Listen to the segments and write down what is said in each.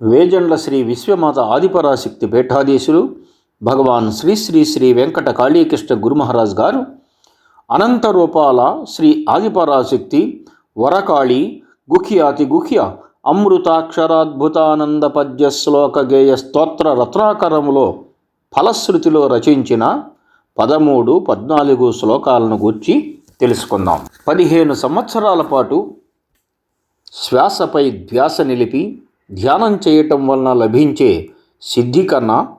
వేజండ్ల శ్రీ విశ్వమాత ఆదిపరాశక్తి పీఠాధీశులు భగవాన్ శ్రీ శ్రీ శ్రీ వెంకట కాళీకృష్ణ గురుమహారాజ్ గారు అనంత రూపాల శ్రీ ఆదిపరాశక్తి వరకాళి గుఖ్యాతి గుఖ్య అమృతాక్షరాద్భుతానంద పద్య శ్లోక గేయ స్తోత్ర రత్నాకరములో ఫలశ్రుతిలో రచించిన పదమూడు పద్నాలుగు శ్లోకాలను గూర్చి తెలుసుకుందాం. పదిహేను సంవత్సరాల పాటు శ్వాసపై ధ్యాస నిలిపి ధ్యానం చేయటం వలన లభించే సిద్ధి కన్నా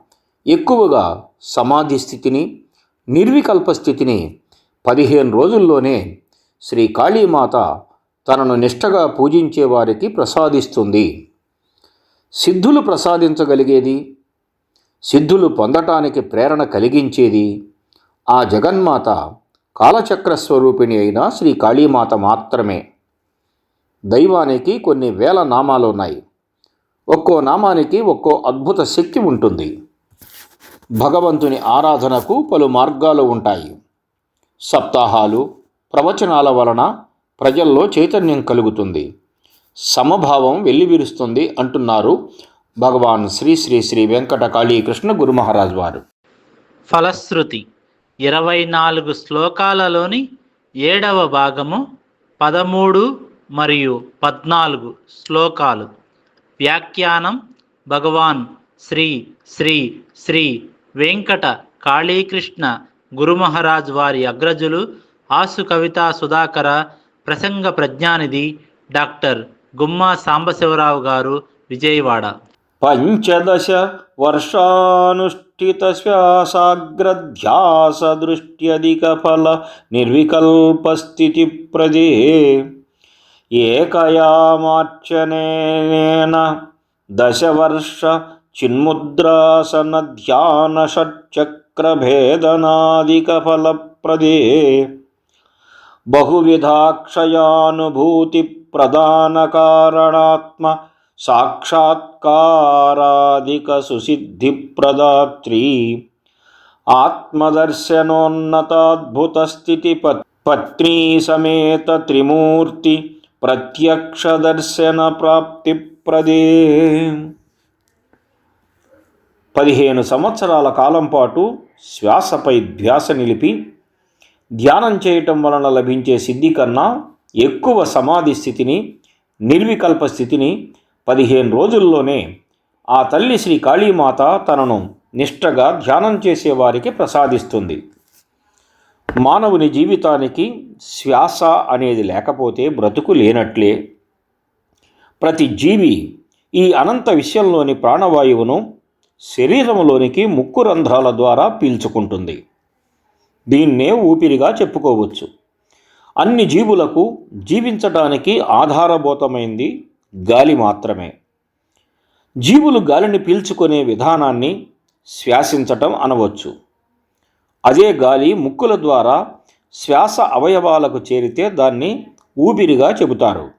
ఎక్కువగా సమాధి స్థితిని నిర్వికల్ప స్థితిని పదిహేను రోజుల్లోనే శ్రీ కాళీమాత తనను నిష్టగా పూజించే వారికి ప్రసాదిస్తుంది. సిద్ధులు ప్రసాదించగలిగేది సిద్ధులు పొందటానికి ప్రేరణ కలిగించేది ఆ జగన్మాత కాలచక్ర స్వరూపిణి అయిన శ్రీ కాళీమాత మాత్రమే. దైవానికి కొన్ని వేల నామాలు ఉన్నాయి ఒక్కో నామానికి ఒక్కో అద్భుత శక్తి ఉంటుంది. భగవంతుని ఆరాధనకు పలు మార్గాలు ఉంటాయి. సప్తాహాలు ప్రవచనాల వలన ప్రజల్లో చైతన్యం కలుగుతుంది. సమభావం వెల్లివిరుస్తుంది అంటున్నారు భగవాన్ శ్రీ శ్రీ శ్రీ వెంకట కాళీకృష్ణ గురు మహారాజ్ వారు. ఫలశ్రుతి ఇరవై నాలుగు శ్లోకాలలోని ఏడవ భాగము పదమూడు మరియు పద్నాలుగు శ్లోకాలు. వ్యాఖ్యానం భగవాన్ శ్రీ శ్రీ శ్రీ వెంకట కాళీకృష్ణ గురుమహారాజ్ వారి అగ్రజులు ఆసు కవితా సుధాకర ప్రసంగ ప్రజ్ఞానిధి డాక్టర్ గుమ్మా సాంబశివరావు గారు విజయవాడ. పంచదశ వర్షానుష్ఠిత శ్వాసాగ్రధ్యాస దృష్ట్యధిక ఫల నిర్వికల్ప స్థితి ప్రదే ఏకయామార్చనేన దశవర్ష చిన్ముద్రాసన ధ్యాన షట్చక్రభేదనాదికఫలప్రదే బహువిధాక్షయానుభూతి ప్రధానకారణాత్మ సాక్షాత్కారాదిక సుసిద్ధిప్రదాత్రీ ప్రదాత్రి ఆత్మదర్శనోన్నతాద్భుత పత్నీ సమేత త్రిమూర్తి ప్రత్యక్ష దర్శన ప్రాప్తి ప్రదే పదిహేను సంవత్సరాల కాలం పాటు శ్వాసపై ధ్యాస నిలిపి ధ్యానం చేయటం వలన లభించే సిద్ధి కన్నా ఎక్కువ సమాధి స్థితిని నిర్వికల్ప స్థితిని పదిహేను రోజుల్లోనే ఆ తల్లి శ్రీ కాళీమాత తనను నిష్టగా ధ్యానం చేసేవారికి ప్రసాదిస్తుంది. మానవుని జీవితానికి శ్వాస అనేది లేకపోతే బ్రతుకు లేనట్లే. ప్రతి జీవి ఈ అనంత విషయంలోని ప్రాణవాయువును శరీరంలోనికి ముక్కు రంధ్రాల ద్వారా పీల్చుకుంటుంది. దీన్నే ఊపిరిగా చెప్పుకోవచ్చు. అన్ని జీవులకు జీవించటానికి ఆధారభూతమైంది గాలి మాత్రమే. జీవులు గాలిని పీల్చుకునే విధానాన్ని శ్వాసించటం అనవచ్చు. అదే గాలి ముక్కుల ద్వారా శ్వాస అవయవాలకు చేరితే దాన్ని ఊపిరిగా చెబుతారు.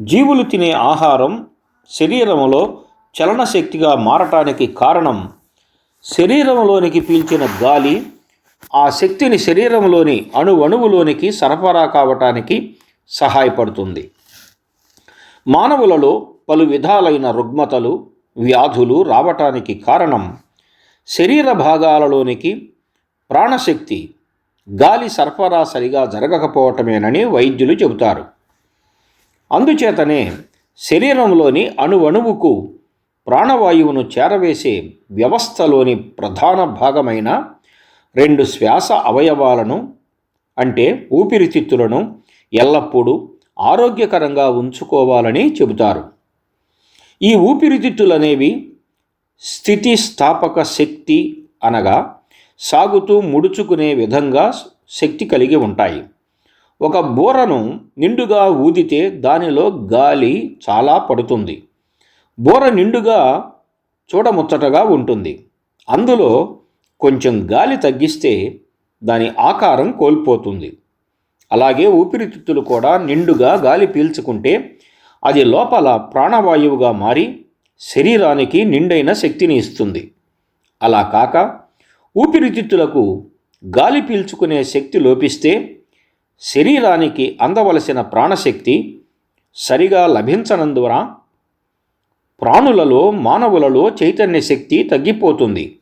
జీవులు తినే ఆహారం శరీరంలో చలనశక్తిగా మారటానికి కారణం శరీరంలోనికి పీల్చిన గాలి ఆ శక్తిని శరీరంలోని అణువణువులోనికి సరఫరా కావటానికి సహాయపడుతుంది. మానవులలో పలు విధాలైన రుగ్మతలు వ్యాధులు రావటానికి కారణం శరీర భాగాలలోనికి ప్రాణశక్తి గాలి సరఫరా సరిగా జరగకపోవటమేనని వైద్యులు చెబుతారు. అందుచేతనే శరీరంలోని అణువణువుకు ప్రాణవాయువును చేరవేసే వ్యవస్థలోని ప్రధాన భాగమైన రెండు శ్వాస అవయవాలను అంటే ఊపిరితిత్తులను ఎల్లప్పుడూ ఆరోగ్యకరంగా ఉంచుకోవాలని చెబుతారు. ఈ ఊపిరితిత్తులనేవి స్థితిస్థాపక శక్తి అనగా సాగుతూ ముడుచుకునే విధంగా శక్తి కలిగి ఉంటాయి. ఒక బోరను నిండుగా ఊదితే దానిలో గాలి చాలా పడుతుంది. బోర నిండుగా చూడముచ్చటగా ఉంటుంది. అందులో కొంచెం గాలి తగ్గిస్తే దాని ఆకారం కోల్పోతుంది. అలాగే ఊపిరితిత్తులు కూడా నిండుగా గాలి పీల్చుకుంటే అది లోపల ప్రాణవాయువుగా మారి శరీరానికి నిండైన శక్తిని ఇస్తుంది. అలా కాక ఊపిరితిత్తులకు గాలి పీల్చుకునే శక్తి లోపిస్తే శరీరానికి అందవలసిన ప్రాణశక్తి సరిగా లభించనందువలన ప్రాణులలో మానవులలో చైతన్య శక్తి తగ్గిపోతుంది.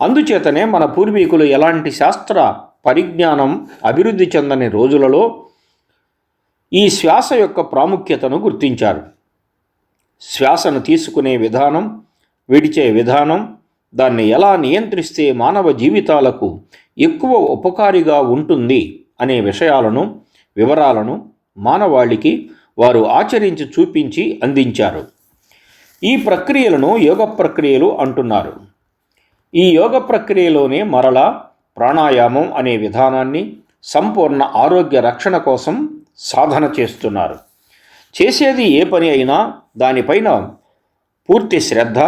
అందుచేతనే మన పూర్వీకులు ఎలాంటి శాస్త్ర పరిజ్ఞానం అభివృద్ధి చెందని రోజులలో ఈ శ్వాస యొక్క ప్రాముఖ్యతను గుర్తించారు. శ్వాసను తీసుకునే విధానం విడిచే విధానం దాన్ని ఎలా నియంత్రిస్తే మానవ జీవితాలకు ఎక్కువ ఉపకారిగా ఉంటుంది అనే విషయాలను వివరాలను మానవాళికి వారు ఆచరించి చూపించి అందించారు. ఈ ప్రక్రియలను యోగ ప్రక్రియలు అంటున్నారు. ఈ యోగ ప్రక్రియలోనే మరలా ప్రాణాయామం అనే విధానాన్ని సంపూర్ణ ఆరోగ్య రక్షణ కోసం సాధన చేస్తున్నారు. చేసేది ఏ పని అయినా దానిపైన పూర్తి శ్రద్ధ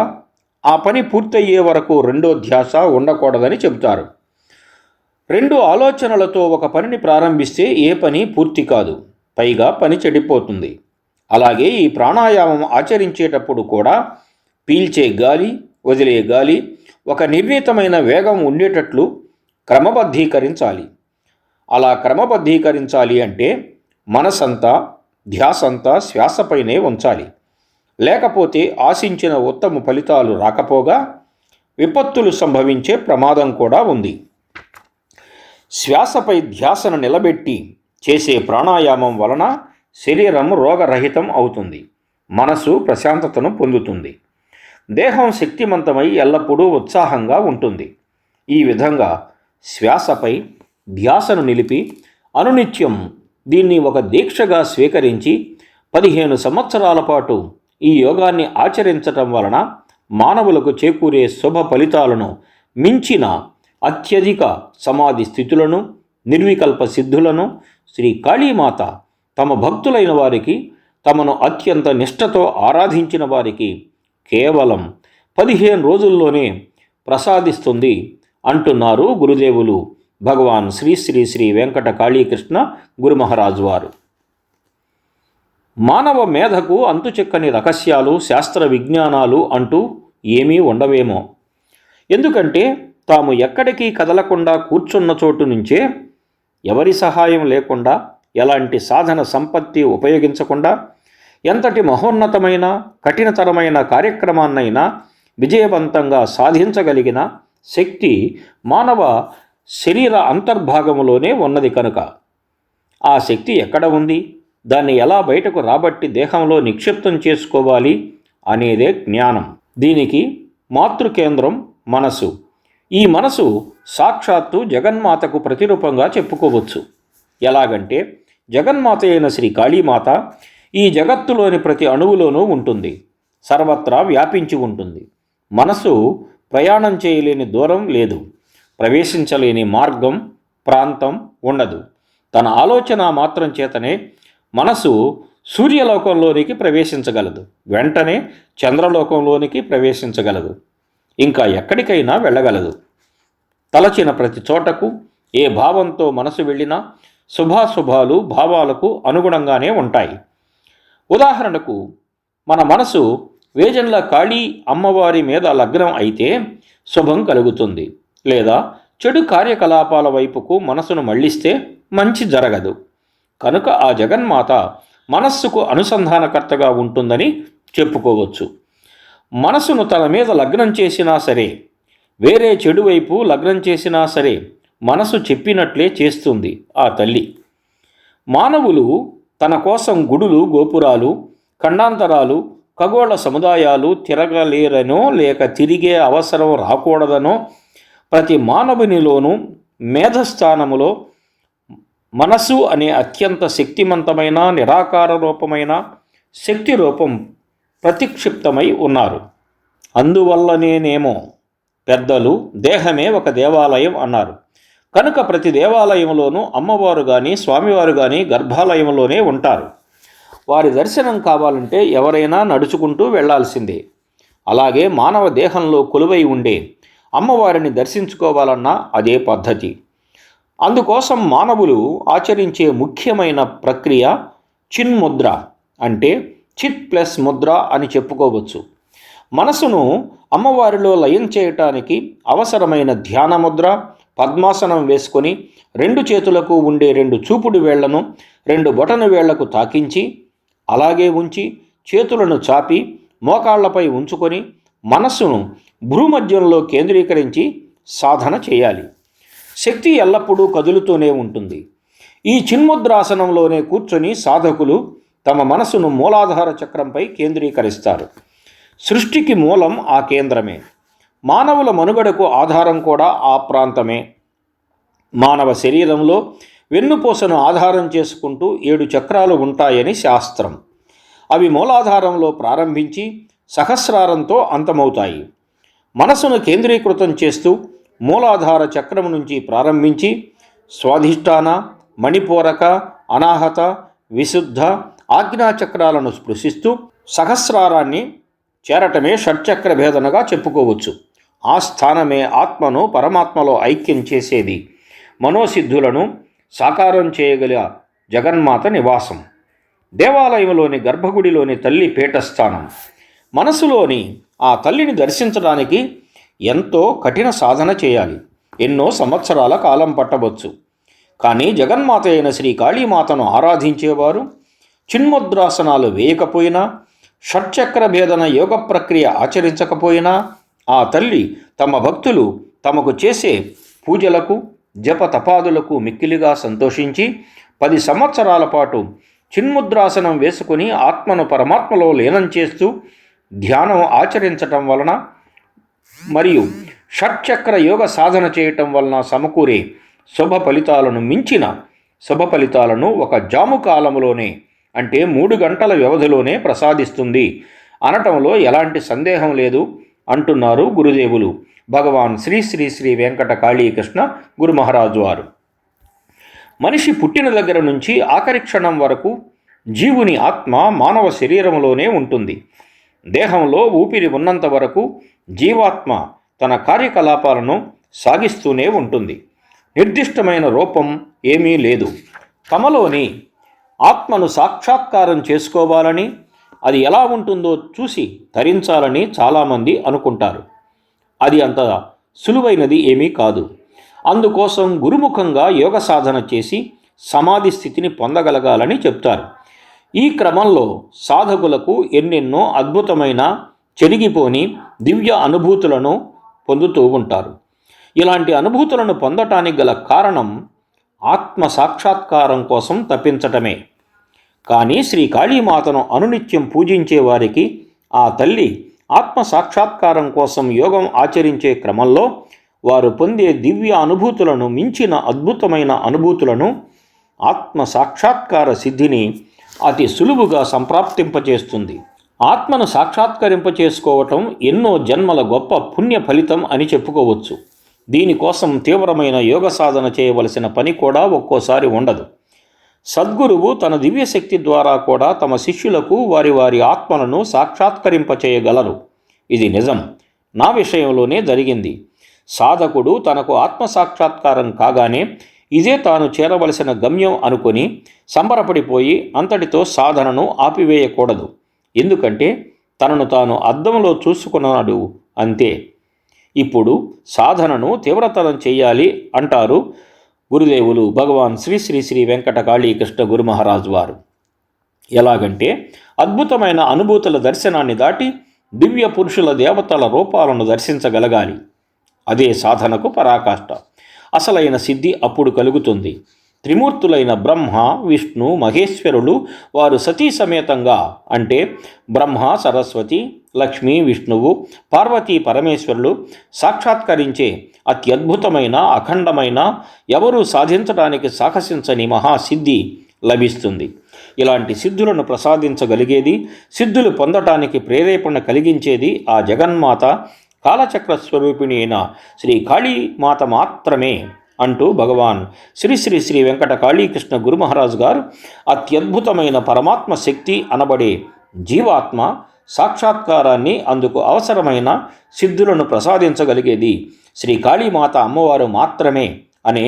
ఆ పని పూర్తయ్యే వరకు రెండో ధ్యాస ఉండకూడదని చెబుతారు. రెండు ఆలోచనలతో ఒక పనిని ప్రారంభిస్తే ఏ పని పూర్తి కాదు. పైగా పని చెడిపోతుంది. అలాగే ఈ ప్రాణాయామం ఆచరించేటప్పుడు కూడా పీల్చే గాలి వదిలే గాలి ఒక నిర్ణీతమైన వేగం ఉండేటట్లు క్రమబద్ధీకరించాలి. అలా క్రమబద్ధీకరించాలి అంటే మనసంతా ధ్యాసంతా శ్వాసపైనే ఉంచాలి. లేకపోతే ఆశించిన ఉత్తమ ఫలితాలు రాకపోగా విపత్తులు సంభవించే ప్రమాదం కూడా ఉంది. శ్వాసపై ధ్యాసను నిలబెట్టి చేసే ప్రాణాయామం వలన శరీరం రోగరహితం అవుతుంది. మనసు ప్రశాంతతను పొందుతుంది. దేహం శక్తిమంతమై ఎల్లప్పుడూ ఉత్సాహంగా ఉంటుంది. ఈ విధంగా శ్వాసపై ధ్యాసను నిలిపి అనునిత్యం దీన్ని ఒక దీక్షగా స్వీకరించి పదిహేను సంవత్సరాల పాటు ఈ యోగాన్ని ఆచరించటం వలన మానవులకు చేకూరే శుభ ఫలితాలను మించిన అత్యధిక సమాధి స్థితులను నిర్వికల్ప సిద్ధులను శ్రీ కాళీమాత తమ భక్తులైన వారికి తమను అత్యంత నిష్ఠతో ఆరాధించిన వారికి కేవలం పదిహేను రోజుల్లోనే ప్రసాదిస్తుంది అంటున్నారు గురుదేవులు భగవాన్ శ్రీ శ్రీ శ్రీ వెంకట కాళీకృష్ణ గురుమహారాజు వారు. మానవ మేధకు అంతుచిక్కని రహస్యాలు శాస్త్ర విజ్ఞానాలు అంటూ ఏమీ ఉండవేమో. ఎందుకంటే తాము ఎక్కడికి కదలకుండా కూర్చున్న చోటు నుంచే ఎవరి సహాయం లేకుండా ఎలాంటి సాధన సంపత్తి ఉపయోగించకుండా ఎంతటి మహోన్నతమైన కఠినతరమైన కార్యక్రమాన్నైనా విజయవంతంగా సాధించగలిగిన శక్తి మానవ శరీర అంతర్భాగంలోనే ఉన్నది కనుక. ఆ శక్తి ఎక్కడ ఉంది? దాన్ని ఎలా బయటకు రాబట్టి దేహంలో నిక్షిప్తం చేసుకోవాలి అనేదే జ్ఞానం. దీనికి మాతృకేంద్రం మనసు. ఈ మనసు సాక్షాత్తు జగన్మాతకు ప్రతిరూపంగా చెప్పుకోవచ్చు. ఎలాగంటే జగన్మాత అయిన శ్రీ కాళీమాత ఈ జగత్తులోని ప్రతి అణువులోనూ ఉంటుంది. సర్వత్రా వ్యాపించి ఉంటుంది. మనసు ప్రయాణం చేయలేని దూరం లేదు. ప్రవేశించలేని మార్గం ప్రాంతం ఉండదు. తన ఆలోచన మాత్రం చేతనే మనసు సూర్యలోకంలోనికి ప్రవేశించగలదు. వెంటనే చంద్రలోకంలోనికి ప్రవేశించగలదు. ఇంకా ఎక్కడికైనా వెళ్ళగలదు. తలచిన ప్రతి చోటకు ఏ భావంతో మనసు వెళ్ళినా శుభాశుభాలు భావాలకు అనుగుణంగానే ఉంటాయి. ఉదాహరణకు మన మనసు వేజన్ల కాళీ అమ్మవారి మీద లగ్నం అయితే శుభం కలుగుతుంది. లేదా చెడు కార్యకలాపాల వైపుకు మనసును మళ్ళిస్తే మంచి జరగదు. కనుక ఆ జగన్మాత మనస్సుకు అనుసంధానకర్తగా ఉంటుందని చెప్పుకోవచ్చు. మనసును తన మీద లగ్నం చేసినా సరే వేరే చెడు వైపు లగ్నం చేసినా సరే మనసు చెప్పినట్లే చేస్తుంది ఆ తల్లి. మానవులు తన కోసం గుడులు గోపురాలు ఖండాంతరాలు ఖగోళ సముదాయాలు తిరగలేరనో లేక తిరిగే అవసరం రాకూడదనో ప్రతి మానవునిలోనూ మేధస్థానములో మనసు అనే అత్యంత శక్తిమంతమైన నిరాకార రూపమైన శక్తి రూపం ప్రతిక్షిప్తమై ఉన్నారు. అందువల్లనేనేమో పెద్దలు దేహమే ఒక దేవాలయం అన్నారు. కనుక ప్రతి దేవాలయంలోనూ అమ్మవారు కానీ స్వామివారు కానీ గర్భాలయంలోనే ఉంటారు. వారి దర్శనం కావాలంటే ఎవరైనా నడుచుకుంటూ వెళ్ళాల్సిందే అలాగే మానవ దేహంలో కొలువై ఉండే అమ్మవారిని దర్శించుకోవాలన్నా అదే పద్ధతి. అందుకోసం మానవులు ఆచరించే ముఖ్యమైన ప్రక్రియ చిన్ముద్ర అంటే చిత్ ప్లస్ ముద్ర అని చెప్పుకోవచ్చు. మనసును అమ్మవారిలో లయం చేయటానికి అవసరమైన ధ్యాన ముద్ర పద్మాసనం వేసుకొని రెండు చేతులకు ఉండే రెండు చూపుడు వేళ్ళను రెండు బొటన వేళ్ళకు తాకించి అలాగే ఉంచి చేతులను చాపి మోకాళ్ళపై ఉంచుకొని మనస్సును భూమధ్యంలో కేంద్రీకరించి సాధన చేయాలి. శక్తి ఎల్లప్పుడూ కదులుతూనే ఉంటుంది. ఈ చిన్ముద్రాసనంలోనే కూర్చొని సాధకులు తమ మనసును మూలాధార చక్రంపై కేంద్రీకరిస్తారు. సృష్టికి మూలం ఆ కేంద్రమే. మానవుల మనుగడకు ఆధారం కూడా ఆ ప్రాంతమే. మానవ శరీరంలో వెన్నుపూసను ఆధారం చేసుకుంటూ ఏడు చక్రాలు ఉంటాయని శాస్త్రం. అవి మూలాధారంలో ప్రారంభించి సహస్రారంతో అంతమవుతాయి. మనసును కేంద్రీకృతం చేస్తూ మూలాధార చక్రం నుంచి ప్రారంభించి స్వాధిష్టాన మణిపూరక అనాహత విశుద్ధ ఆజ్ఞాచక్రాలను స్పృశిస్తూ సహస్రారాన్ని చేరటమే షట్చక్ర భేదనగా చెప్పుకోవచ్చు. ఆ స్థానమే ఆత్మను పరమాత్మలో ఐక్యం చేసేది. మనోసిద్ధులను సాకారం చేయగల జగన్మాత నివాసం. దేవాలయంలోని గర్భగుడిలోని తల్లి పీఠస్థానం. మనసులోని ఆ తల్లిని దర్శించడానికి ఎంతో కఠిన సాధన చేయాలి. ఎన్నో సంవత్సరాల కాలం పట్టవచ్చు. కానీ జగన్మాత అయిన శ్రీ కాళీమాతను ఆరాధించేవారు చిన్ముద్రాసనాలు వేయకపోయినా షట్చక్ర భేదన యోగ ప్రక్రియ ఆచరించకపోయినా ఆ తల్లి తమ భక్తులు తమకు చేసే పూజలకు జపతపాదులకు మిక్కిలిగా సంతోషించి పది సంవత్సరాల పాటు చిన్ముద్రాసనం వేసుకుని ఆత్మను పరమాత్మలో లీనం చేస్తూ ధ్యానం ఆచరించటం వలన మరియు షట్చక్ర యోగ సాధన చేయటం వలన సమకూరే శుభ ఫలితాలను మించిన శుభ ఫలితాలను ఒక జాము కాలంలోనే అంటే మూడు గంటల వ్యవధిలోనే ప్రసాదిస్తుంది. అనటంలో ఎలాంటి సందేహం లేదు అంటున్నారు గురుదేవులు. భగవాన్ శ్రీ శ్రీ శ్రీ వెంకట కాళీకృష్ణ గురు మహారాజు వారు. మనిషి పుట్టిన దగ్గర నుంచి ఆఖరి క్షణం వరకు జీవుని ఆత్మ మానవ శరీరంలోనే ఉంటుంది. దేహంలో ఊపిరి ఉన్నంత వరకు జీవాత్మ తన కార్యకలాపాలను సాగిస్తూనే ఉంటుంది. నిర్దిష్టమైన రూపం ఏమీ లేదు. తమలోని ఆత్మను సాక్షాత్కారం చేసుకోవాలని అది ఎలా ఉంటుందో చూసి ధరించాలని చాలామంది అనుకుంటారు. అది అంత సులువైనది ఏమీ కాదు. అందుకోసం గురుముఖంగా యోగ సాధన చేసి సమాధి స్థితిని పొందగలగాలని చెప్తారు. ఈ క్రమంలో సాధకులకు ఎన్నెన్నో అద్భుతమైన చెరిగిపోని దివ్య అనుభూతులను పొందుతూ ఉంటారు. ఇలాంటి అనుభూతులను పొందటానికి గల కారణం ఆత్మ సాక్షాత్కారం కోసం తప్పించటమే. కానీ శ్రీ కాళీమాతను అనునిత్యం పూజించే వారికి ఆ తల్లి ఆత్మ సాక్షాత్కారం కోసం యోగం ఆచరించే క్రమంలో వారు పొందే దివ్య అనుభూతులను మించిన అద్భుతమైన అనుభూతులను ఆత్మ సాక్షాత్కార సిద్ధిని అతి సులువుగా సంప్రాప్తింపచేస్తుంది. ఆత్మను సాక్షాత్కరింపచేసుకోవటం ఎన్నో జన్మల గొప్ప పుణ్య ఫలితం అని చెప్పుకోవచ్చు. దీనికోసం తీవ్రమైన యోగ సాధన చేయవలసిన పని కూడా ఒక్కోసారి ఉండదు. సద్గురువు తన దివ్యశక్తి ద్వారా కూడా తమ శిష్యులకు వారి వారి ఆత్మలను సాక్షాత్కరింపచేయగలరు. ఇది నిజం. నా విషయంలోనే జరిగింది. సాధకుడు తనకు ఆత్మ సాక్షాత్కారం కాగానే ఇదే తాను చేరవలసిన గమ్యం అనుకొని సంబరపడిపోయి అంతటితో సాధనను ఆపివేయకూడదు. ఎందుకంటే తనను తాను అద్దంలో చూసుకున్నాడు అంతే. ఇప్పుడు సాధనను తీవ్రతరం చేయాలి అంటారు గురుదేవులు భగవాన్ శ్రీ శ్రీ శ్రీ వెంకట కాళీకృష్ణ గురు మహారాజు వారు. ఎలాగంటే అద్భుతమైన అనుభూతుల దర్శనాన్ని దాటి దివ్య పురుషుల దేవతల రూపాలను దర్శించగలగాలి. అదే సాధనకు పరాకాష్ట. అసలైన సిద్ధి అప్పుడు కలుగుతుంది. త్రిమూర్తులైన బ్రహ్మ విష్ణు మహేశ్వరులు వారు సతీ సమేతంగా అంటే బ్రహ్మ సరస్వతి లక్ష్మి విష్ణువు పార్వతీ పరమేశ్వరులు సాక్షాత్కరించే అత్యద్భుతమైన అఖండమైన ఎవరూ సాధించడానికి సాహసించని మహాసిద్ధి లభిస్తుంది. ఇలాంటి సిద్ధులను ప్రసాదించగలిగేది సిద్ధులు పొందటానికి ప్రేరేపణ కలిగించేది ఆ జగన్మాత కాలచక్ర స్వరూపిణి అయిన శ్రీ కాళీమాత మాత్రమే అంటూ భగవాన్ శ్రీ శ్రీ శ్రీ వెంకట కాళీకృష్ణ గురు మహారాజ్ గారు అత్యద్భుతమైన పరమాత్మ శక్తి అనబడే జీవాత్మ సాక్షాత్కారాన్ని అందుకు అవసరమైన సిద్ధులను ప్రసాదించగలిగేది శ్రీ కాళీమాత అమ్మవారు మాత్రమే అనే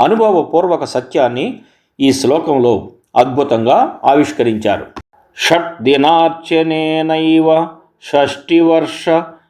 అనుభవపూర్వక సత్యాన్ని ఈ శ్లోకంలో అద్భుతంగా ఆవిష్కరించారు. షట్ దినార్చనేనైవ షష్టివర్ష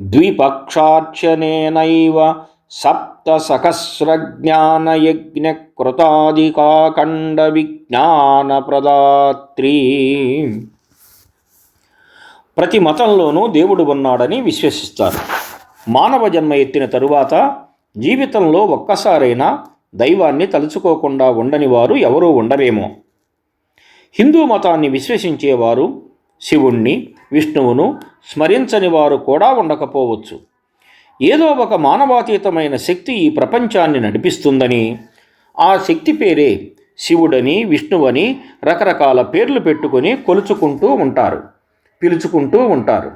ప్రీతి గానాలాపనాదిక విజ్ఞాన ప్రదాత్రీ ప్రతి మతంలోనూ దేవుడు ఉన్నాడని విశ్వసిస్తారు. మానవ జన్మ ఎత్తిన తరువాత జీవితంలో ఒక్కసారైనా దైవాన్ని తలుచుకోకుండా ఉండని వారు ఎవరూ ఉండరేమో. హిందూ మతాన్ని విశ్వసించేవారు శివుణ్ణి విష్ణువును స్మరించని వారు కూడా ఉండకపోవచ్చు. ఏదో ఒక మానవాతీతమైన శక్తి ఈ ప్రపంచాన్ని నడిపిస్తుందని ఆ శక్తి పేరే శివుడని విష్ణువని రకరకాల పేర్లు పెట్టుకొని కొలుచుకుంటూ ఉంటారు పిలుచుకుంటూ ఉంటారు.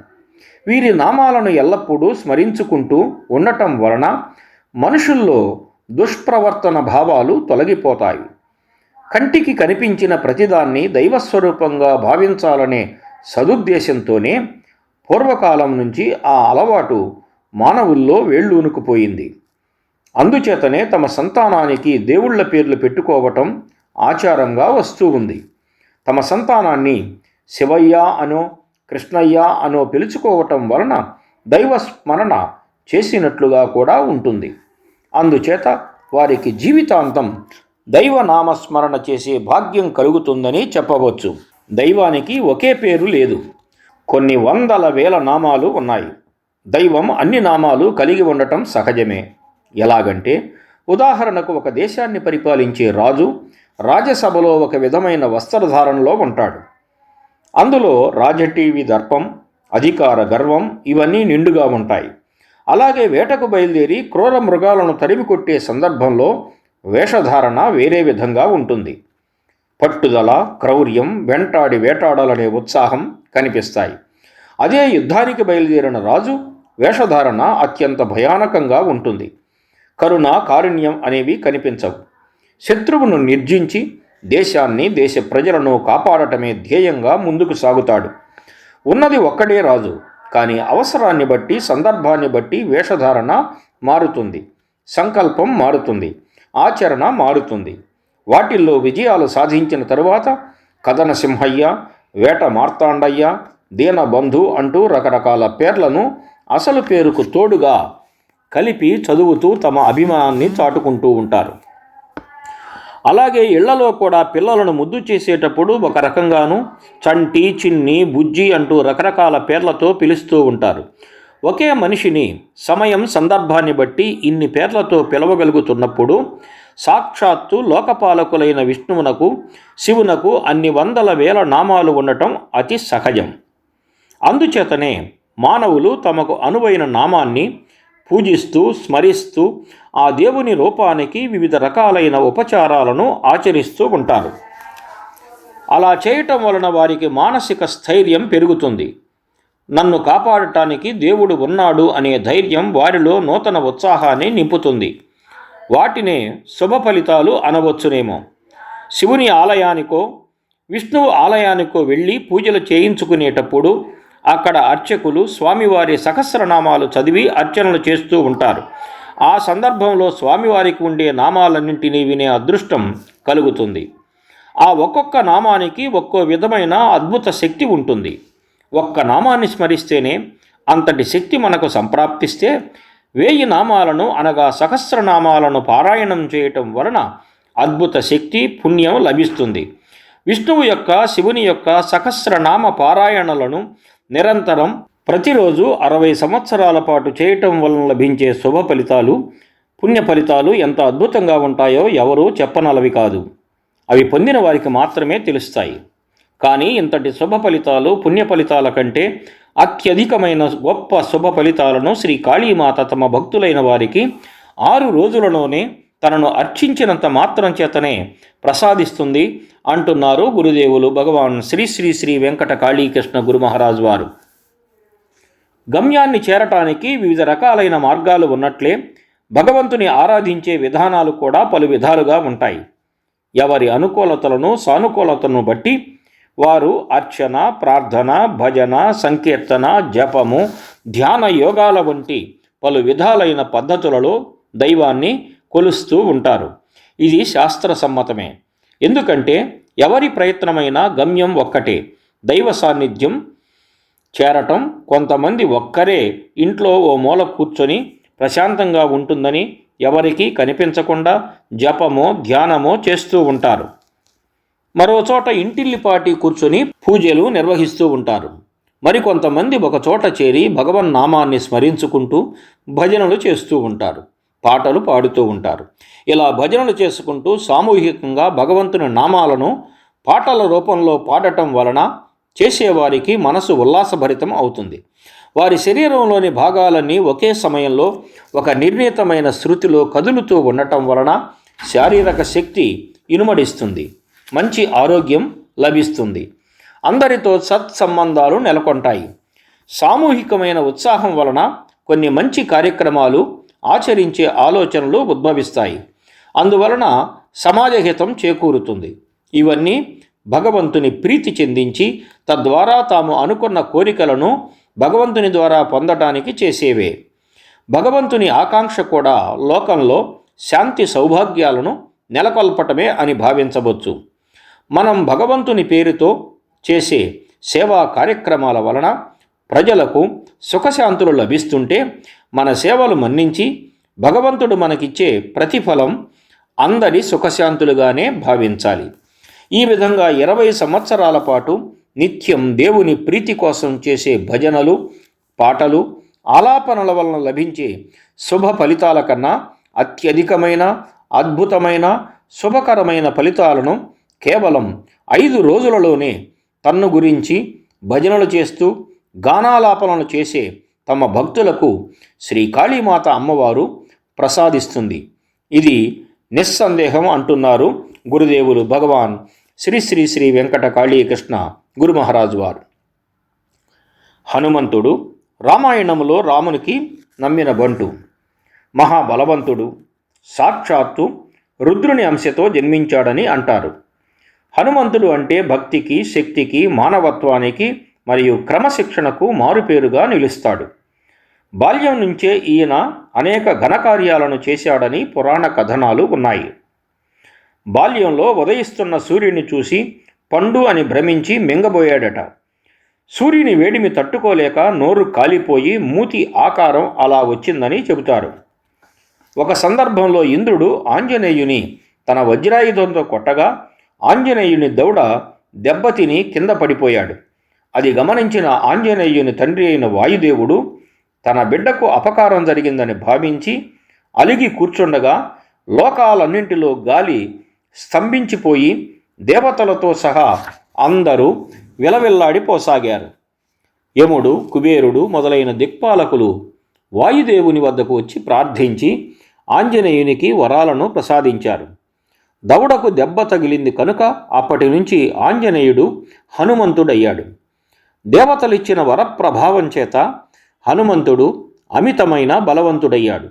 వీరి నామాలను ఎల్లప్పుడూ స్మరించుకుంటూ ఉండటం వలన మనుషుల్లో దుష్ప్రవర్తన భావాలు తొలగిపోతాయి. కంటికి కనిపించిన ప్రతిదాన్ని దైవస్వరూపంగా భావించాలనే సదుద్దేశంతోనే పూర్వకాలం నుంచి ఆ అలవాటు మానవుల్లో వేళ్ళూనుకుపోయింది. అందుచేతనే తమ సంతానానికి దేవుళ్ళ పేర్లు పెట్టుకోవటం ఆచారంగా వస్తూ ఉంది. తమ సంతానాన్ని శివయ్య అనో కృష్ణయ్య అనో పిలుచుకోవటం వలన దైవ స్మరణ చేసినట్లుగా కూడా ఉంటుంది. అందుచేత వారికి జీవితాంతం దైవ నామస్మరణ చేసే భాగ్యం కలుగుతుందని చెప్పవచ్చు. దైవానికి ఒకే పేరు లేదు. కొన్ని వందల వేల నామాలు ఉన్నాయి. దైవం అన్ని నామాలు కలిగి ఉండటం సహజమే. ఎలాగంటే ఉదాహరణకు ఒక దేశాన్ని పరిపాలించే రాజు రాజ్యసభలో ఒక విధమైన వస్త్రధారణలో ఉంటాడు. అందులో రాజటీవీ దర్పం అధికార గర్వం ఇవన్నీ నిండుగా ఉంటాయి. అలాగే వేటకు బయలుదేరి క్రూర మృగాలను తరిమి కొట్టే సందర్భంలో వేషధారణ వేరే విధంగా ఉంటుంది. పట్టుదల క్రౌర్యం వెంటాడి వేటాడాలనే ఉత్సాహం కనిపిస్తాయి. అదే యుద్ధానికి బయలుదేరిన రాజు వేషధారణ అత్యంత భయానకంగా ఉంటుంది. కరుణ కారుణ్యం అనేవి కనిపించవు. శత్రువును నిర్జించి దేశాన్ని దేశ ప్రజలను కాపాడటమే ధ్యేయంగా ముందుకు సాగుతాడు. ఉన్నది ఒక్కడే రాజు కానీ అవసరాన్ని బట్టి సందర్భాన్ని బట్టి వేషధారణ మారుతుంది. సంకల్పం మారుతుంది. ఆచరణ మారుతుంది. వాటిల్లో విజయాలు సాధించిన తరువాత కథనసింహయ్య వేట మార్తాండయ్య దీనబంధు అంటూ రకరకాల పేర్లను అసలు పేరుకు తోడుగా కలిపి చదువుతూ తమ అభిమానాన్ని చాటుకుంటూ ఉంటారు. అలాగే ఇళ్ళలో కూడా పిల్లలను ముద్దు చేసేటప్పుడు ఒక రకంగాను చంటి చిన్ని బుజ్జి అంటూ రకరకాల పేర్లతో పిలుస్తూ ఉంటారు. ఒకే మనిషిని సమయం సందర్భాన్ని బట్టి ఇన్ని పేర్లతో పిలవగలుగుతున్నప్పుడు సాక్షాత్తు లోకపాలకులైన విష్ణువునకు శివునకు అన్ని వందల వేల నామాలు ఉండటం అతి సహజం. అందుచేతనే మానవులు తమకు అనువైన నామాన్ని పూజిస్తూ స్మరిస్తూ ఆ దేవుని రూపానికి వివిధ రకాలైన ఉపచారాలను ఆచరిస్తూ ఉంటారు. అలా చేయటం వలన వారికి మానసిక స్థైర్యం పెరుగుతుంది. నన్ను కాపాడటానికి దేవుడు ఉన్నాడు అనే ధైర్యం వారిలో నూతన ఉత్సాహాన్ని నింపుతుంది. వాటినే శుభ ఫలితాలు అనవచ్చునేమో. శివుని ఆలయానికో విష్ణువు ఆలయానికో వెళ్ళి పూజలు చేయించుకునేటప్పుడు అక్కడ అర్చకులు స్వామివారి సహస్రనామాలు చదివి అర్చనలు చేస్తూ ఉంటారు. ఆ సందర్భంలో స్వామివారికి ఉండే నామాలన్నింటినీ వినే అదృష్టం కలుగుతుంది. ఆ ఒక్కొక్క నామానికి ఒక్కో విధమైన అద్భుత శక్తి ఉంటుంది. ఒక్క నామాన్ని స్మరిస్తేనే అంతటి శక్తి మనకు సంప్రాప్తిస్తే వేయి నామాలను అనగా సహస్రనామాలను పారాయణం చేయటం వలన అద్భుత శక్తి పుణ్యం లభిస్తుంది. విష్ణువు యొక్క శివుని యొక్క సహస్రనామ పారాయణలను నిరంతరం ప్రతిరోజు అరవై సంవత్సరాల పాటు చేయటం వలన లభించే శుభ ఫలితాలు పుణ్య ఫలితాలు ఎంత అద్భుతంగా ఉంటాయో ఎవరూ చెప్పనలవి కాదు. అవి పొందిన వారికి మాత్రమే తెలుస్తాయి. కానీ ఇంతటి శుభ ఫలితాలు పుణ్య ఫలితాల కంటే అత్యధికమైన గొప్ప శుభ ఫలితాలను శ్రీ కాళీమాత తమ భక్తులైన వారికి ఆరు రోజులలోనే తనను అర్చించినంత మాత్రం చేతనే ప్రసాదిస్తుంది అంటున్నారు గురుదేవులు భగవాన్ శ్రీ శ్రీ శ్రీ వెంకట కాళీకృష్ణ గురు మహారాజ్ వారు. గమ్యాన్ని చేరటానికి వివిధ రకాలైన మార్గాలు ఉన్నట్లే భగవంతుని ఆరాధించే విధానాలు కూడా పలు విధాలుగా ఉంటాయి. ఎవరి అనుకూలతలను సానుకూలతలను బట్టి వారు అర్చన ప్రార్థన భజన సంకీర్తన జపము ధ్యాన యోగాల వంటి పలు విధాలైన పద్ధతులలో దైవాన్ని కొలుస్తూ ఉంటారు. ఇది శాస్త్ర సమ్మతమే ఎందుకంటే ఎవరి ప్రయత్నమైనా గమ్యం ఒక్కటే దైవ సాన్నిధ్యం చేరటం కొంతమంది ఒక్కరే ఇంట్లో ఓ మూల కూర్చొని ప్రశాంతంగా ఉంటుందని ఎవరికీ కనిపించకుండా జపమో ధ్యానమో చేస్తూ ఉంటారు. మరోచోట ఇంటిల్లిపాటి కూర్చొని పూజలు నిర్వహిస్తూ ఉంటారు. మరికొంతమంది ఒక చోట చేరి భగవన్ నామాన్ని స్మరించుకుంటూ భజనలు చేస్తూ ఉంటారు. పాటలు పాడుతూ ఉంటారు. ఇలా భజనలు చేసుకుంటూ సామూహికంగా భగవంతుని నామాలను పాటల రూపంలో పాడటం వలన చేసేవారికి మనసు ఉల్లాసభరితం అవుతుంది. వారి శరీరంలోని భాగాలన్నీ ఒకే సమయంలో ఒక నిర్ణీతమైన శృతిలో కదులుతూ ఉండటం వలన శారీరక శక్తి ఇనుమడిస్తుంది. మంచి ఆరోగ్యం లభిస్తుంది. అందరితో సత్సంబంధాలు నెలకొంటాయి. సామూహికమైన ఉత్సాహం వలన కొన్ని మంచి కార్యక్రమాలు ఆచరించే ఆలోచనలు ఉద్భవిస్తాయి. అందువలన సమాజహితం చేకూరుతుంది. ఇవన్నీ భగవంతుని ప్రీతి చెందించి తద్వారా తాము అనుకున్న కోరికలను భగవంతుని ద్వారా పొందటానికి చేసేవే. భగవంతుని ఆకాంక్ష కూడా లోకంలో శాంతి సౌభాగ్యాలను నెలకొల్పటమే అని భావించవచ్చు. మనం భగవంతుని పేరుతో చేసే సేవా కార్యక్రమాల వలన ప్రజలకు సుఖశాంతులు లభిస్తుంటే మన సేవలు మన్నించి భగవంతుడు మనకిచ్చే ప్రతిఫలం అందరి సుఖశాంతులుగానే భావించాలి. ఈ విధంగా ఇరవై సంవత్సరాల పాటు నిత్యం దేవుని ప్రీతి కోసం చేసే భజనలు పాటలు ఆలాపనల వలన లభించే శుభ ఫలితాల కన్నా అత్యధికమైన అద్భుతమైన శుభకరమైన ఫలితాలను కేవలం ఐదు రోజులలోనే తన్ను గురించి భజనలు చేస్తూ గానాలాపనలు చేసే తమ భక్తులకు శ్రీ కాళీమాత అమ్మవారు ప్రసాదిస్తుంది. ఇది నిస్సందేహం అంటున్నారు గురుదేవులు భగవాన్ శ్రీ శ్రీ శ్రీ వెంకట కాళీకృష్ణ గురు మహారాజు వారు. హనుమంతుడు రామాయణములో రామునికి నమ్మిన బంటు. మహాబలవంతుడు సాక్షాత్తు రుద్రుని అంశతో జన్మించాడని అంటారు. హనుమంతుడు అంటే భక్తికి శక్తికి మానవత్వానికి మరియు క్రమశిక్షణకు మారుపేరుగా నిలుస్తాడు. బాల్యం నుంచే ఈయన అనేక ఘనకార్యాలను చేశాడని పురాణ కథనాలు ఉన్నాయి. బాల్యంలో ఉదయిస్తున్న సూర్యుని చూసి పండు అని భ్రమించి మింగబోయాడట. సూర్యుని వేడిమి తట్టుకోలేక నోరు కాలిపోయి మూతి ఆకారం అలా వచ్చిందని చెబుతారు. ఒక సందర్భంలో ఇంద్రుడు ఆంజనేయుని తన వజ్రాయుధంతో కొట్టగా ఆంజనేయుని దౌడ దెబ్బతిని కింద పడిపోయాడు. అది గమనించిన ఆంజనేయుని తండ్రి అయిన వాయుదేవుడు తన బిడ్డకు అపకారం జరిగిందని భావించి అలిగి కూర్చుండగా లోకాలన్నింటిలో గాలి స్తంభించిపోయి దేవతలతో సహా అందరూ విలవిల్లాడిపోసాగారు యముడు కుబేరుడు మొదలైన దిక్పాలకులు వాయుదేవుని వద్దకు వచ్చి ప్రార్థించి ఆంజనేయునికి వరాలను ప్రసాదించారు. దవడకు దెబ్బ తగిలింది కనుక అప్పటి నుంచి ఆంజనేయుడు హనుమంతుడయ్యాడు. దేవతలిచ్చిన వరప్రభావం చేత హనుమంతుడు అమితమైన బలవంతుడయ్యాడు.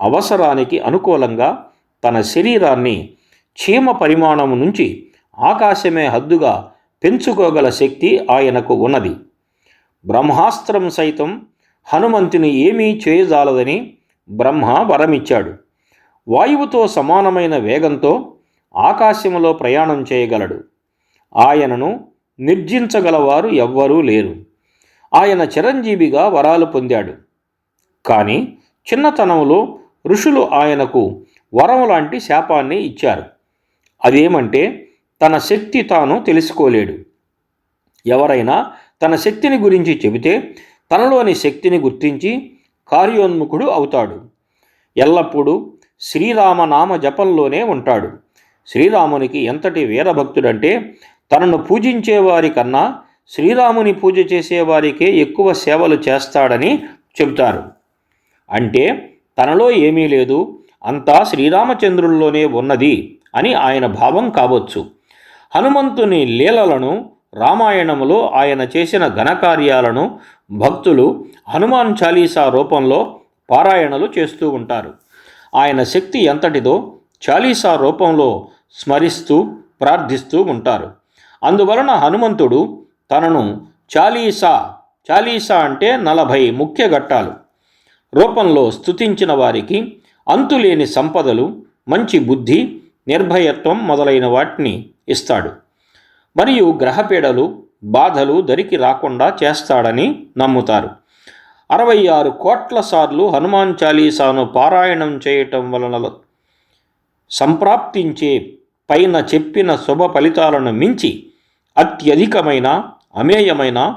అవసరానికి అనుకూలంగా తన శరీరాన్ని చీమ పరిమాణం నుంచి ఆకాశమే హద్దుగా పెంచుకోగల శక్తి ఆయనకు ఉన్నది. బ్రహ్మాస్త్రం సైతం హనుమంతుని ఏమీ చేయజాలదని బ్రహ్మ వరమిచ్చాడు. వాయువుతో సమానమైన వేగంతో ఆకాశంలో ప్రయాణం చేయగలడు. ఆయనను నిర్జించగలవారు ఎవ్వరూ లేరు. ఆయన చిరంజీవిగా వరాలు పొందాడు. కానీ చిన్నతనంలో ఋషులు ఆయనకు వరం లాంటి శాపాన్ని ఇచ్చారు. అదేమంటే తన శక్తి తాను తెలుసుకోలేడు. ఎవరైనా తన శక్తిని గురించి చెబితే తనలోని శక్తిని గుర్తించి కార్యోన్ముఖుడు అవుతాడు. ఎల్లప్పుడూ శ్రీరామనామ జపంలోనే ఉంటాడు. శ్రీరామునికి ఎంతటి వీరభక్తుడంటే తనను పూజించేవారి కన్నా శ్రీరాముని పూజ చేసేవారికే ఎక్కువ సేవలు చేస్తాడని చెబుతారు. అంటే తనలో ఏమీ లేదు అంతా శ్రీరామచంద్రుల్లోనే ఉన్నది అని ఆయన భావం కావచ్చు. హనుమంతుని లీలలను రామాయణములో ఆయన చేసిన ఘనకార్యాలను భక్తులు హనుమాన్ చాలీసా రూపంలో పారాయణలు చేస్తూ ఉంటారు. ఆయన శక్తి ఎంతటిదో చాలీసా రూపంలో స్మరిస్తూ ప్రార్థిస్తూ ఉంటారు. అందువలన హనుమంతుడు తనను చాలీసా చాలీసా అంటే నలభై ముఖ్య ఘట్టాలు. రూపంలో స్తుతించిన వారికి అంతులేని సంపదలు మంచి బుద్ధి నిర్భయత్వం మొదలైన వాటిని ఇస్తాడు. మరియు గ్రహపీడలు బాధలు దరికి రాకుండా చేస్తాడని నమ్ముతారు. అరవై ఆరు కోట్ల సార్లు హనుమాన్ చాలీసాను పారాయణం చేయటం వలన సంప్రాప్తించే పైన చెప్పిన శుభ ఫలితాలను మించి అత్యధికమైన అమేయమైన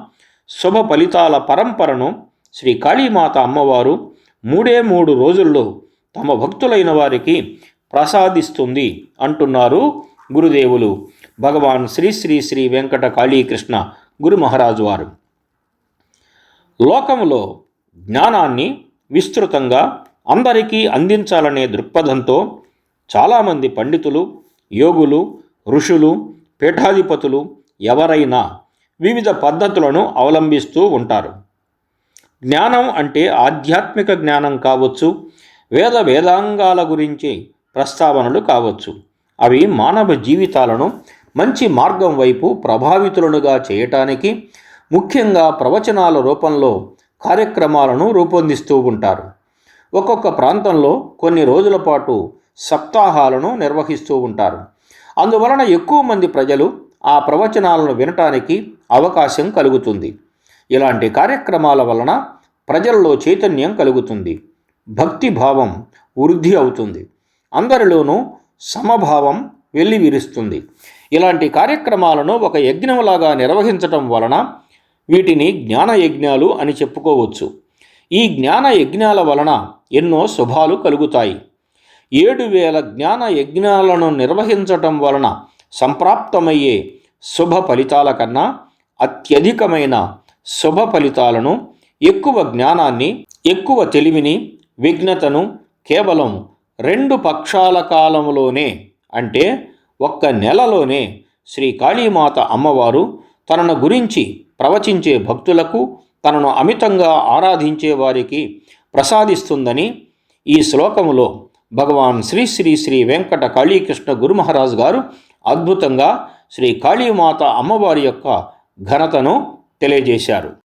శుభ ఫలితాల పరంపరను శ్రీ కాళీమాత అమ్మవారు మూడే మూడు రోజుల్లో తమ భక్తులైన వారికి ప్రసాదిస్తుంది అంటున్నారు గురుదేవులు. భగవాన్ శ్రీ శ్రీ శ్రీ వెంకట కాళీకృష్ణ గురు మహారాజు వారు. లోకంలో జ్ఞానాన్ని విస్తృతంగా అందరికీ అందించాలనే దృక్పథంతో చాలామంది పండితులు యోగులు ఋషులు పీఠాధిపతులు ఎవరైనా వివిధ పద్ధతులను అవలంబిస్తూ ఉంటారు. జ్ఞానం అంటే ఆధ్యాత్మిక జ్ఞానం కావచ్చు వేద వేదాంగాల గురించి ప్రస్తావనలు కావచ్చు. అవి మానవ జీవితాలను మంచి మార్గం వైపు ప్రభావితులనుగా చేయటానికి ముఖ్యంగా ప్రవచనాల రూపంలో కార్యక్రమాలను రూపొందిస్తూ ఉంటారు. ఒక్కొక్క ప్రాంతంలో కొన్ని రోజుల పాటు సప్తాహాలను నిర్వహిస్తూ ఉంటారు. అందువలన ఎక్కువ మంది ప్రజలు ఆ ప్రవచనాలను వినటానికి అవకాశం కలుగుతుంది. ఇలాంటి కార్యక్రమాల వలన ప్రజల్లో చైతన్యం కలుగుతుంది. భక్తి భావం వృద్ధి అవుతుంది. అందరిలోనూ సమభావం వెల్లివిరుస్తుంది. ఇలాంటి కార్యక్రమాలను ఒక యజ్ఞంలాగా నిర్వహించటం వలన వీటిని జ్ఞాన యజ్ఞాలు అని చెప్పుకోవచ్చు. ఈ జ్ఞాన యజ్ఞాల వలన ఎన్నో శుభాలు కలుగుతాయి. ఏడు వేల జ్ఞాన యజ్ఞాలను నిర్వహించటం వలన సంప్రాప్తమయ్యే శుభ ఫలితాల కన్నా అత్యధికమైన శుభ ఫలితాలను ఎక్కువ జ్ఞానాన్ని ఎక్కువ తెలివిని విఘ్నతను కేవలం రెండు పక్షాల కాలంలోనే అంటే ఒక్క నెలలోనే శ్రీ కాళీమాత అమ్మవారు తనను గురించి ప్రవచించే భక్తులకు తనను అమితంగా ఆరాధించే వారికి ప్రసాదిస్తుందని ఈ శ్లోకములో భగవాన్ శ్రీ శ్రీ శ్రీ వెంకట కాళీకృష్ణ గురుమహారాజ్ గారు అద్భుతంగా శ్రీ కాళీమాత అమ్మవారి యొక్క ఘనతను తెలియజేశారు.